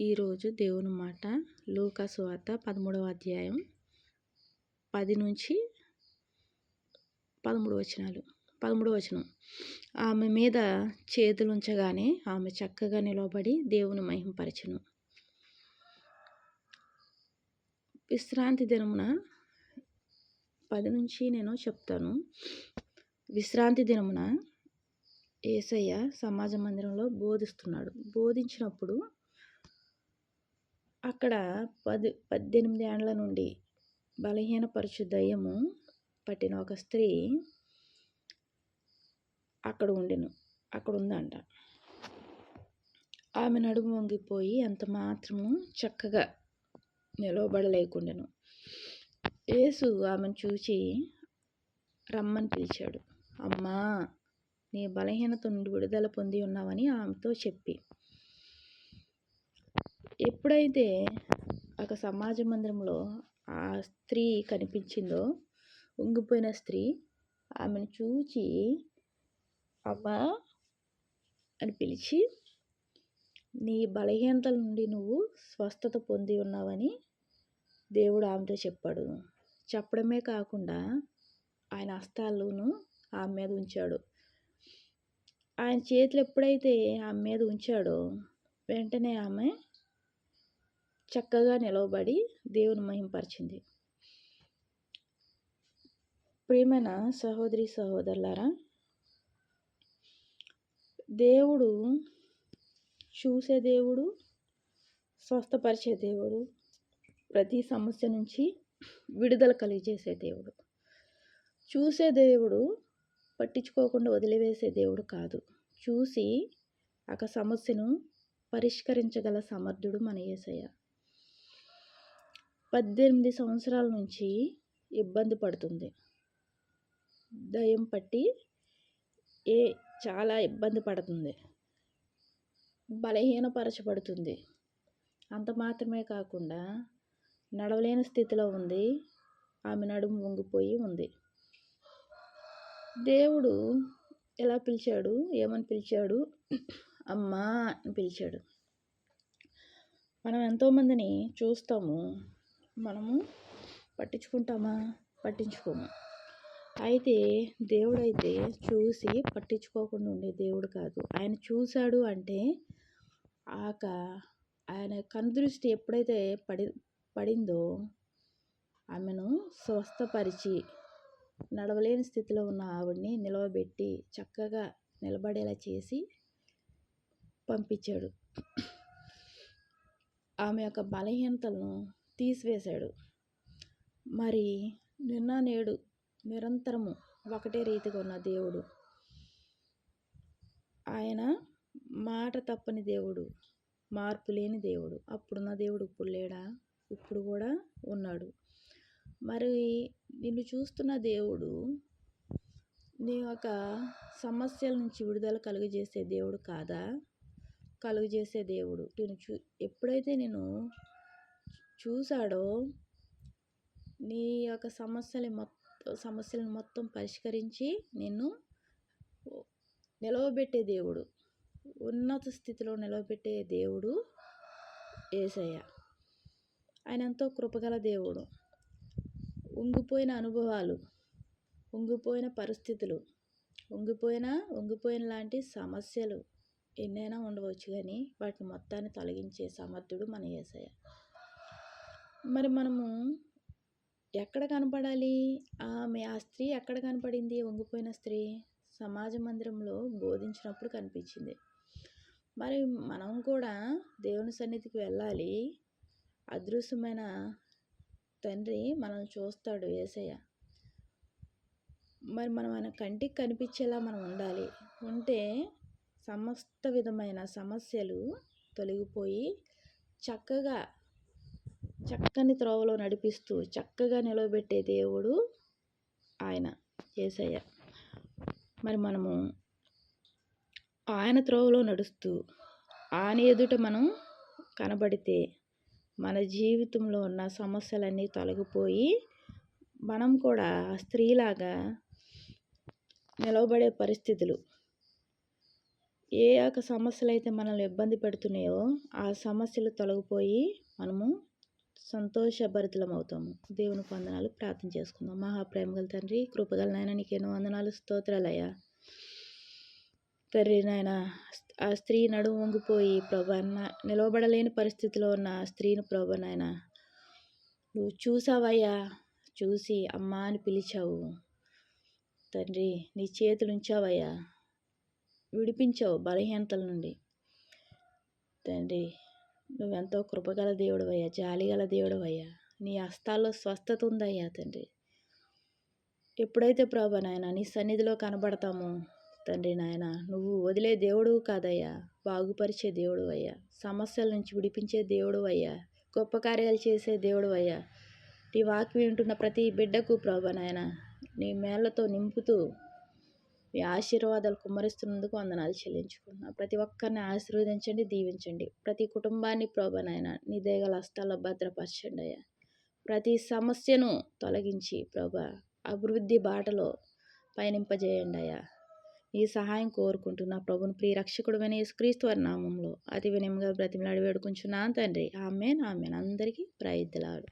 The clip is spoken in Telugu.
ఈరోజు దేవుని మాట లూకాసు వార్త పదమూడవ అధ్యాయం పది నుంచి పదమూడు వచనాలు. పదమూడు వచనం. ఆమె మీద చేతులు ఉంచగానే ఆమె చక్కగా నిలబడి దేవుని మహింపరచను. విశ్రాంతి దినమున పది నుంచి నేను చెప్తాను. విశ్రాంతి దినమున ఏసయ్య సమాజ మందిరంలో బోధిస్తున్నాడు. బోధించినప్పుడు అక్కడ పది పద్దెనిమిది ఏండ్ల నుండి బలహీనపరచు దయ్యము పట్టిన ఒక స్త్రీ అక్కడ ఉండెను. అక్కడ ఉందంట. ఆమె నడుము వంగిపోయి అంత మాత్రము చక్కగా నిలవబడలేకుండెను. యేసు ఆమెను చూచి రమ్మని పిలిచాడు. అమ్మా నీ బలహీనత నుండి విడుదల పొంది ఉన్నావని ఆమెతో చెప్పి ఎప్పుడైతే ఒక సమాజ మందిరంలో ఆ స్త్రీ కనిపించిందో ఉంగిపోయిన స్త్రీ ఆమెను చూచి అమ్మ అని పిలిచి నీ బలహీనతల నుండి నువ్వు స్వస్థత పొంది ఉన్నావని దేవుడు ఆమెతో చెప్పాడు. చెప్పడమే కాకుండా ఆయన హస్తాలను ఆమె మీద ఉంచాడు. ఆయన చేతులు ఎప్పుడైతే ఆమె మీద ఉంచాడో వెంటనే ఆమె చక్కగా నిలవబడి దేవుని మహింపరిచింది. ప్రేమన సహోదరి సహోదరులారా దేవుడు చూసే దేవుడు స్వస్థపరిచే దేవుడు ప్రతి సమస్య నుంచి విడుదల కలిగజేసే దేవుడు. చూసే దేవుడు పట్టించుకోకుండా వదిలివేసే దేవుడు కాదు. చూసి ఒక సమస్యను పరిష్కరించగల సమర్థుడు మన ఏసయ్య పద్దెనిమిది సంవత్సరాల నుంచి ఇబ్బంది పడుతుంది. దయ్యం పట్టి ఏ చాలా ఇబ్బంది పడుతుంది. బలహీనపరచబడుతుంది. అంత మాత్రమే కాకుండా నడవలేని స్థితిలో ఉంది. ఆమె నడుము వంగిపోయి ఉంది. దేవుడు ఎలా పిలిచాడు? ఏమని పిలిచాడు? అమ్మా అని పిలిచాడు. మనం ఎంతోమందిని చూస్తాము. మనము పట్టించుకుంటామా? పట్టించుకోము. అయితే దేవుడైతే చూసి పట్టించుకోకుండా ఉండే దేవుడు కాదు. ఆయన చూశాడు అంటే ఆక ఆయన కనుదృష్టి ఎప్పుడైతే పడి పడిందో ఆమెను స్వస్థపరిచి నడవలేని స్థితిలో ఉన్న ఆవిడ్ని నిలవబెట్టి చక్కగా నిలబడేలా చేసి పంపించాడు. ఆమె యొక్క బలహీనతలను తీసివేశాడు. మరి నిన్న నేడు నిరంతరము ఒకటే రీతిగా ఉన్న దేవుడు. ఆయన మాట తప్పని దేవుడు మార్పు లేని దేవుడు. అప్పుడున్న దేవుడు ఇప్పుడు లేడా? ఇప్పుడు కూడా ఉన్నాడు. మరి నిన్ను చూస్తున్న దేవుడు నీ యొక్క సమస్యల నుంచి విడుదల కలుగజేసే దేవుడు కాదా? కలుగజేసే దేవుడు. నేను చూ ఎప్పుడైతే నేను చూశాడో నీ యొక్క సమస్యలు మొత్తం సమస్యలను మొత్తం పరిష్కరించి నిన్ను నిలవబెట్టే దేవుడు ఉన్నత స్థితిలో నిలవబెట్టే దేవుడు ఏసయ్య. ఆయన ఎంతో కృపగల దేవుడు. ఉంగిపోయిన అనుభవాలు ఉంగిపోయిన పరిస్థితులు ఉంగిపోయిన ఉంగిపోయిన లాంటి సమస్యలు ఎన్నైనా ఉండవచ్చు కానీ వాటిని మొత్తాన్ని తొలగించే సమర్థుడు మన ఏసయ్య. మరి మనము ఎక్కడ కనపడాలి? ఆమె ఆ స్త్రీ ఎక్కడ కనపడింది? వంగిపోయిన స్త్రీ సమాజ మందిరంలో బోధించినప్పుడు కనిపించింది. మరి మనం కూడా దేవుని సన్నిధికి వెళ్ళాలి. అదృశ్యమైన తండ్రి మనం చూస్తాడు ఏసయ్య. మరి మనం ఆయన కంటికి కనిపించేలా మనం ఉండాలి. ఉంటే సమస్త విధమైన సమస్యలు తొలగిపోయి చక్కగా చక్కని త్రోవలో నడిపిస్తూ చక్కగా నిలవబెట్టే దేవుడు ఆయన ఏసయ్య. మరి మనము ఆయన త్రోవలో నడుస్తూ ఆయన ఎదుట మనం కనబడితే మన జీవితంలో ఉన్న సమస్యలన్నీ తొలగిపోయి మనం కూడా స్త్రీలాగా నిలవబడే పరిస్థితులు. ఏ యొక్క సమస్యలు అయితే మనల్ని ఇబ్బంది పెడుతున్నాయో ఆ సమస్యలు తొలగిపోయి మనము సంతోషభరితులం అవుతాము దేవుని వందనాలు ప్రార్థన చేసుకుందాం. మహాప్రేమ గల తండ్రి కృపగల నాయన నీకేనో వందనాలు స్తోత్రాలయ్యా. తండ్రి నాయన ఆ స్త్రీ నడుము వంగిపోయి ప్రభా నిలవబడలేని పరిస్థితిలో ఉన్న ఆ స్త్రీని ప్రభా నాయన నువ్వు చూసావయ్యా? చూసి అమ్మా అని పిలిచావు. తండ్రి నీ చేతులు ఉంచావయ్యా. విడిపించావు బలహీనతల నుండి. తండ్రి నువ్వెంతో కృపగల దేవుడు అయ్యా జాలిగల దేవుడు అయ్యా నీ హస్తాల్లో స్వస్థత ఉందయ్యా తండ్రి. ఎప్పుడైతే ప్రభా నాయన నీ సన్నిధిలో కనబడతామో తండ్రి నాయన నువ్వు వదిలే దేవుడు కాదయ్యా. బాగుపరిచే దేవుడు అయ్యా సమస్యల నుంచి విడిపించే దేవుడు అయ్యా గొప్ప కార్యాలు చేసే దేవుడు అయ్యా నీ వాక్యం వింటున్న ప్రతి బిడ్డకు ప్రభా నాయన నీ మేళ్ళతో నింపుతూ మీ ఆశీర్వాదాలు కుమ్మరిస్తున్నందుకు వందనాలు చెల్లించుకుంటున్నాను. ప్రతి ఒక్కరిని ఆశీర్వదించండి దీవించండి. ప్రతి కుటుంబాన్ని ప్రభా నాయన నీ దేగల హస్తాల్లో భద్రపరచండి అయ్యా. ప్రతి సమస్యను తొలగించి ప్రభా అభివృద్ధి బాటలో పయనింపజేయండి అయ్యా. ఈ సహాయం కోరుకుంటున్నా ప్రభుని ప్రియ రక్షకుడు వినే క్రీస్తు వారి నామంలో అతి వినయంగా బ్రతిమలాడి వేడుకుంటున్నాను తండ్రి. Amen amen. అందరికీ ప్రయత్నలాడు